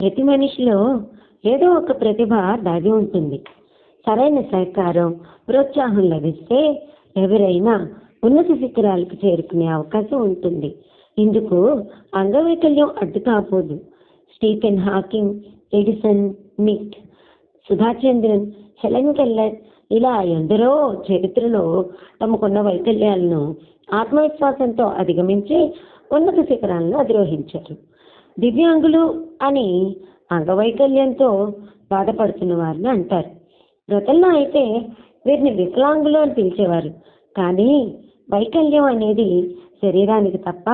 ప్రతి మనిషిలో ఏదో ఒక ప్రతిభ దాగి ఉంటుంది. సరైన సహకారం ప్రోత్సాహం లభిస్తే ఎవరైనా ఉన్నత శిఖరాలకు చేరుకునే అవకాశం ఉంటుంది. ఇందుకు అంగవైకల్యం అడ్డు కాపోదు స్టీఫెన్ హాకింగ్ ఎడిసన్ మిట్ సుధాచంద్రన్ హెలెన్ కెల్లర్ ఇలా ఎందరో చరిత్రలో తమకున్న వైకల్యాలను ఆత్మవిశ్వాసంతో అధిగమించి ఉన్నత శిఖరాలను అధిరోహించారు. దివ్యాంగులు అని అంగవైకల్యంతో బాధపడుతున్న వారిని అంటారు. గతంలో అయితే వీరిని వికలాంగులు అని పిలిచేవారు. కానీ వైకల్యం అనేది శరీరానికి తప్ప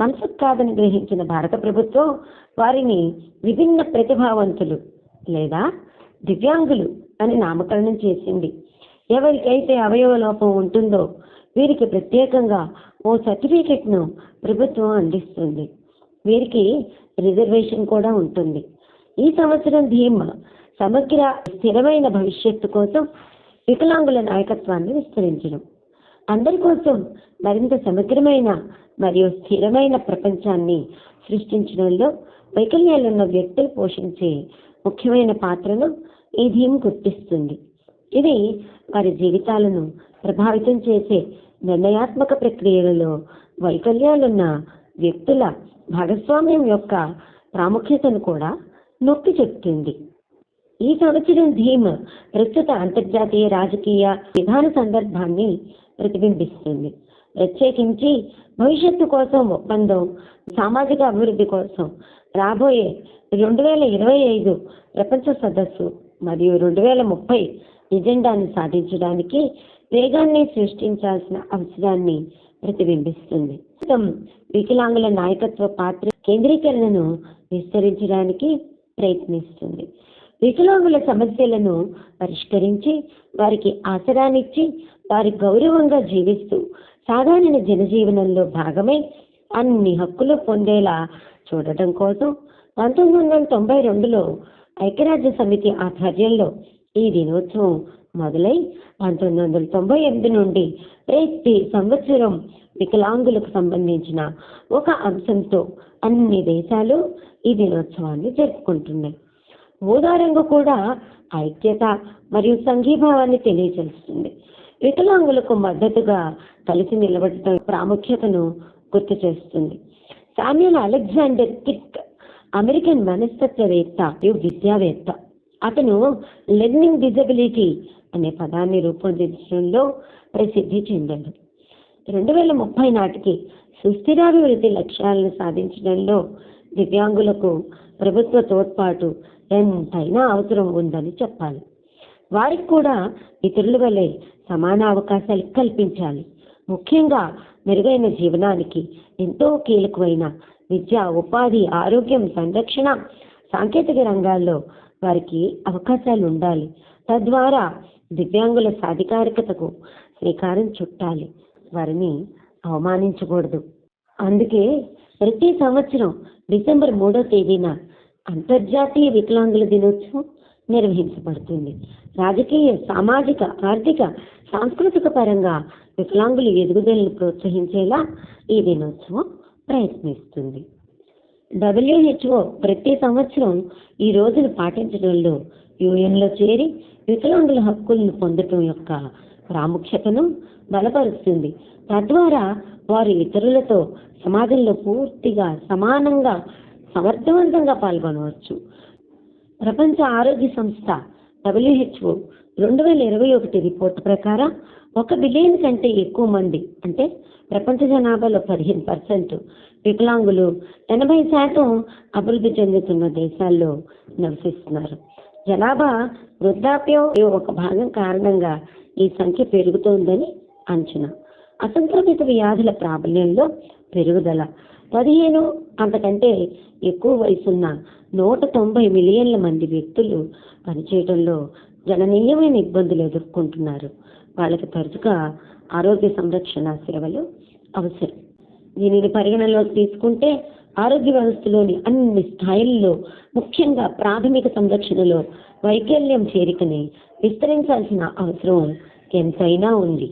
మనసుకు కాదని గ్రహించిన భారత ప్రభుత్వం వారిని విభిన్న ప్రతిభావంతులు లేదా దివ్యాంగులు అని నామకరణం చేసింది. ఎవరికైతే అవయవ లోపం ఉంటుందో వీరికి ప్రత్యేకంగా ఓ సర్టిఫికెట్ను ప్రభుత్వం అందిస్తుంది. వీరికి రిజర్వేషన్ కూడా ఉంటుంది. ఈ సంవత్సరం థీమ్ సమగ్ర స్థిరమైన భవిష్యత్తు కోసం వికలాంగుల నాయకత్వాన్ని విస్తరించడం. అందరి కోసం మరింత సమగ్రమైన మరియు స్థిరమైన ప్రపంచాన్ని సృష్టించడంలో వైకల్యాలున్న వ్యక్తులు పోషించే ముఖ్యమైన పాత్రను ఈ థీమ్ గుర్తిస్తుంది. ఇది వారి జీవితాలను ప్రభావితం చేసే నిర్ణయాత్మక ప్రక్రియలలో వైకల్యాలున్న వ్యక్తుల భాగస్వామ్యం యొక్క ప్రాముఖ్యతను కూడా నొక్కి చెప్తుంది. ఈ సంవత్సరం థీమ్ ప్రస్తుత అంతర్జాతీయ రాజకీయ విధాన సందర్భాన్ని ప్రతిబింబిస్తుంది. ప్రత్యేకించి భవిష్యత్తు కోసం ఒప్పందం సామాజిక అభివృద్ధి కోసం రాబోయే రెండు వేల ఇరవై ఐదు ప్రపంచ సదస్సు మరియు రెండు వేల ముప్పై ఎజెండాను సాధించడానికి వేగాన్ని సృష్టించాల్సిన అవసరాన్ని ప్రతిబింబిస్తుంది వికలాంగుల నాయకత్వ పాత్ర కేంద్రీకరణను విస్తరించడానికి ప్రయత్నిస్తుంది. వికలాంగుల సమస్యలను పరిష్కరించి వారికి ఆసరానిచ్చి వారి గౌరవంగా జీవిస్తూ సాధారణ జనజీవనంలో భాగమై అన్ని హక్కులు పొందేలా చూడటం కోసం పంతొమ్మిది వందల తొంభై రెండులో ఐక్యరాజ్య సమితి ఆధ్వర్యంలో ఈ దినోత్సవం మొదలై పంతొమ్మిది వందల తొంభై ఎనిమిది నుండి ప్రతి సంవత్సరం వికలాంగులకు సంబంధించిన ఒక అంశంతో అన్ని దేశాలు ఈ దినోత్సవాన్ని జరుపుకుంటున్నాయి. ఊదా రంగు కూడా ఐక్యత మరియు సంఘీభావాన్ని తెలియజేస్తుంది. వికలాంగులకు మద్దతుగా కలిసి నిలబడటం ప్రాముఖ్యతను గుర్తు చేస్తుంది. సామ్యుల్ అలెగ్జాండర్ కిక్ అమెరికన్ మనస్తత్వవేత్త మరియు విద్యావేత్త. అతను లెర్నింగ్ డిజబిలిటీ అనే పదాన్ని రూపొందించడంలో ప్రసిద్ధి చెందాడు రెండు వేల ముప్పై నాటికి సుస్థిరాభివృద్ధి లక్ష్యాలను సాధించడంలో దివ్యాంగులకు ప్రభుత్వ తోడ్పాటు ఎంతైనా అవసరం ఉందని చెప్పాలి. వారికి కూడా ఇతరుల వలె సమాన అవకాశాలు కల్పించాలి. ముఖ్యంగా మెరుగైన జీవనానికి ఎంతో కీలకమైన విద్య ఉపాధి ఆరోగ్యం సంరక్షణ సాంకేతిక రంగాల్లో వారికి అవకాశాలు ఉండాలి. తద్వారా దివ్యాంగుల సాధికారికతకు శ్రీకారం చుట్టాలి. వారిని అవమానించకూడదు. అందుకే ప్రతి సంవత్సరం డిసెంబర్ మూడో తేదీన అంతర్జాతీయ వికలాంగుల దినోత్సవం నిర్వహించబడుతుంది. రాజకీయ సామాజిక ఆర్థిక సాంస్కృతిక పరంగా వికలాంగుల ఎదుగుదలను ప్రోత్సహించేలా ఈ దినోత్సవం ప్రయత్నిస్తుంది. డబ్ల్యూహెచ్ఓ ప్రతి సంవత్సరం ఈ రోజును పాటించడంలో యుఎన్లో చేరి వికలాంగుల హక్కులను పొందటం యొక్క ప్రాముఖ్యతను బలపరుస్తుంది. తద్వారా వారు ఇతరులతో సమాజంలో పూర్తిగా సమానంగా సమర్థవంతంగా పాల్గొనవచ్చు. ప్రపంచ ఆరోగ్య సంస్థ డబ్ల్యూహెచ్ఓ రెండు వేల ఇరవై ఒకటి రిపోర్ట్ ప్రకారం ఒక బిలియన్ కంటే ఎక్కువ మంది అంటే ప్రపంచ జనాభాలో పదిహేను పర్సెంట్ వికలాంగులు ఎనభై శాతం అభివృద్ధి చెందుతున్న దేశాల్లో నివసిస్తున్నారు. జనాభా వృద్ధాప్యం ఒక భాగం కారణంగా ఈ సంఖ్య పెరుగుతోందని అంచనా. అసంక్రమిత వ్యాధుల ప్రాబల్యంలో పెరుగుదల. పదిహేను అంతకంటే ఎక్కువ వయసున్న నూట తొంభై మిలియన్ల మంది వ్యక్తులు పనిచేయడంలో గణనీయమైన ఇబ్బందులు ఎదుర్కొంటున్నారు. వాళ్ళకి తరచుగా ఆరోగ్య సంరక్షణ సేవలు అవసరం. దీనిని పరిగణలోకి తీసుకుంటే ఆరోగ్య వ్యవస్థలోని అన్ని స్థాయిల్లో ముఖ్యంగా ప్రాథమిక సంరక్షణలో వైకల్యం చేరికని విస్తరించాల్సిన అవసరం ఎంతైనా ఉంది.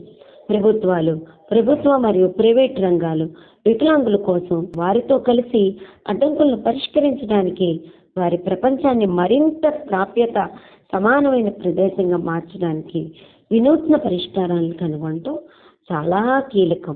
ప్రభుత్వాలు ప్రభుత్వ మరియు ప్రైవేట్ రంగాలు వికలాంగుల కోసం వారితో కలిసి అడ్డంకులను పరిష్కరించడానికి వారి ప్రపంచాన్ని మరింత ప్రాప్యత సమానమైన ప్రదేశంగా మార్చడానికి వినూత్న పరిష్కారాలను కనుగొనటం చాలా కీలకం.